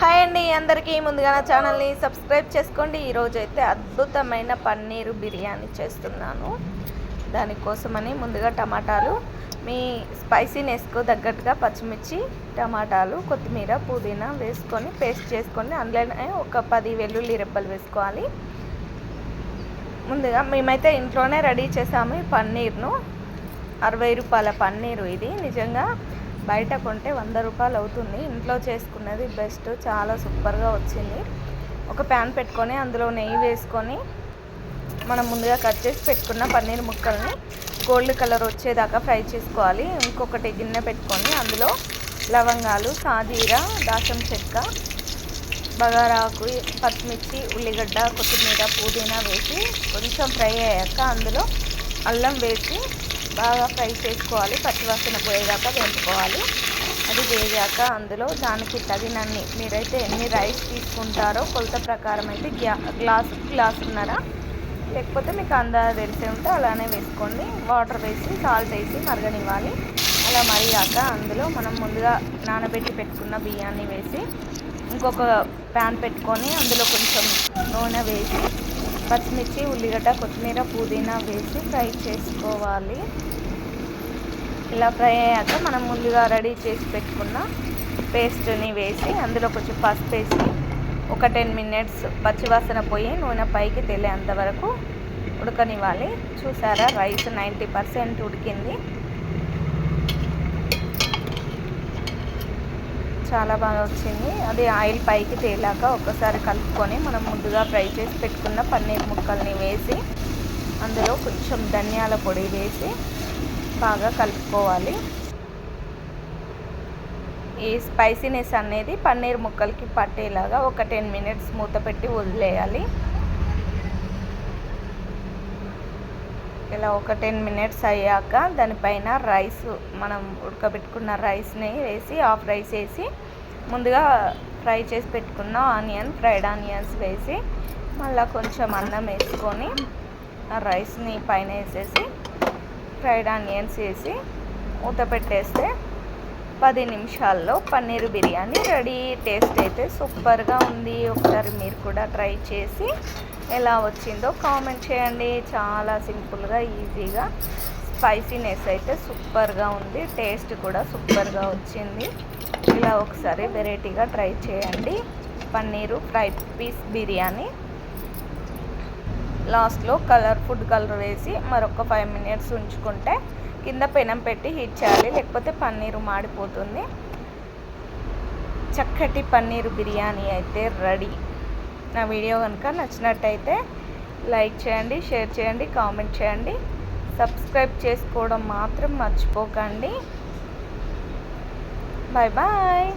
Hi అండి అందరికీ ముందుగా నా ఛానల్ని సబ్స్క్రైబ్ చేసుకోండి. ఈరోజు అయితే అద్భుతమైన పన్నీరు బిర్యానీ చేస్తున్నాను. దానికోసమని ముందుగా టమాటాలు మీ స్పైసీనెస్కు తగ్గట్టుగా పచ్చిమిర్చి టమాటాలు కొత్తిమీర పుదీనా వేసుకొని పేస్ట్ చేసుకొని అందులోనే ఒక పది వెల్లుల్లి రెబ్బలు వేసుకోవాలి. ముందుగా మేమైతే ఇంట్లోనే రెడీ చేసాము ఈ పన్నీర్ను. అరవై రూపాయల పన్నీరు ఇది. నిజంగా బయట కొంటే వంద రూపాయలు అవుతుంది. ఇంట్లో చేసుకున్నది బెస్ట్ చాలా సూపర్గా వచ్చింది. ఒక ప్యాన్ పెట్టుకొని అందులో నెయ్యి వేసుకొని మనం ముందుగా కట్ చేసి పెట్టుకున్న పన్నీర్ ముక్కల్ని గోల్డ్ కలర్ వచ్చేదాకా ఫ్రై చేసుకోవాలి. ఇంకొకటి గిన్నె పెట్టుకొని అందులో లవంగాలు సాజీర దాసం చెక్క బగారాకు పచ్చిమిర్చి ఉల్లిగడ్డ కొత్తిమీర పుదీనా వేసి కొంచెం ఫ్రై అయ్యాక అందులో అల్లం వేసి బాగా ఫ్రై చేసుకోవాలి పచ్చివాసన పోయేదాకా వేపుకోవాలి. అది వేగాక అందులో దానికి తగినన్ని మీరైతే ఎన్ని రైస్ తీసుకుంటారో కొలత ప్రకారం అయితే గ్లా గ్లాస్ ఉన్నారా లేకపోతే మీకు అందాజ తెలిసే ఉంటే అలానే వేసుకోండి. వాటర్ వేసి సాల్ట్ వేసి మరగనివ్వాలి. అలా మరిగాక అందులో మనం ముందుగా నానబెట్టి పెట్టుకున్న బియ్యాన్ని వేసి ఇంకొక ప్యాన్ పెట్టుకొని అందులో కొంచెం నూనె వేసి పచ్చిమిర్చి ఉల్లిగడ్డ కొత్తిమీర పుదీనా వేసి ఫ్రై చేసుకోవాలి. ఇలా ఫ్రై అయ్యాక మనం ముందుగా రెడీ చేసి పెట్టుకున్న పేస్ట్ని వేసి అందులో కొంచెం పసుపు వేసి ఒక టెన్ మినిట్స్ పచ్చివాసన పోయి నూనె పైకి తెలియంత వరకు ఉడకనివ్వాలి. చూసారా రైస్ నైంటీ పర్సెంట్ ఉడికింది. చాలా బాగా వచ్చింది. అది ఆయిల్ పైకి తేలాక ఒకసారి కలుపుకొని మనం ముందుగా ఫ్రై చేసి పెట్టుకున్న పన్నీర్ ముక్కల్ని వేసి అందులో కొంచెం ధనియాల పొడి వేసి బాగా కలుపుకోవాలి. ఈ స్పైసీనెస్ అనేది పన్నీర్ ముక్కలకి పట్టేలాగా ఒక టెన్ మినిట్స్ మూత పెట్టి వదిలేయాలి. ఇలా ఒక టెన్ మినిట్స్ అయ్యాక దానిపైన రైస్ మనం ఉడకబెట్టుకున్న రైస్ని వేసి హాఫ్ రైస్ వేసి ముందుగా ఫ్రై చేసి పెట్టుకున్న ఆనియన్ ఫ్రైడ్ ఆనియన్స్ వేసి మళ్ళీ కొంచెం అన్నం వేసుకొని ఆ రైస్ని పైన వేసేసి ఫ్రైడ్ ఆనియన్స్ వేసి మూత పెట్టేస్తే పది నిమిషాల్లో పన్నీర్ బిర్యానీ రెడీ. టేస్ట్ అయితే సూపర్గా ఉంది. ఒకసారి మీరు కూడా ట్రై చేసి ఎలా వచ్చిందో కామెంట్ చేయండి. చాలా సింపుల్గా ఈజీగా స్పైసీనెస్ అయితే సూపర్గా ఉంది. టేస్ట్ కూడా సూపర్గా వచ్చింది. ఇలా ఒకసారి వెరైటీగా ట్రై చేయండి. Paneer fry piece biryani. లాస్ట్లో కలర్ ఫుడ్ కలర్ వేసి మరొక ఫైవ్ మినిట్స్ ఉంచుకుంటే కింద పెనం పెట్టి హీట్ చేయాలి. లేకపోతే పన్నీరు మాడిపోతుంది. చక్కటి పన్నీరు బిర్యానీ అయితే రెడీ. నా వీడియో కనుక నచ్చినట్టయితే లైక్ చేయండి షేర్ చేయండి కామెంట్ చేయండి. సబ్స్క్రైబ్ చేసుకోవడం మాత్రం మర్చిపోకండి. Bye bye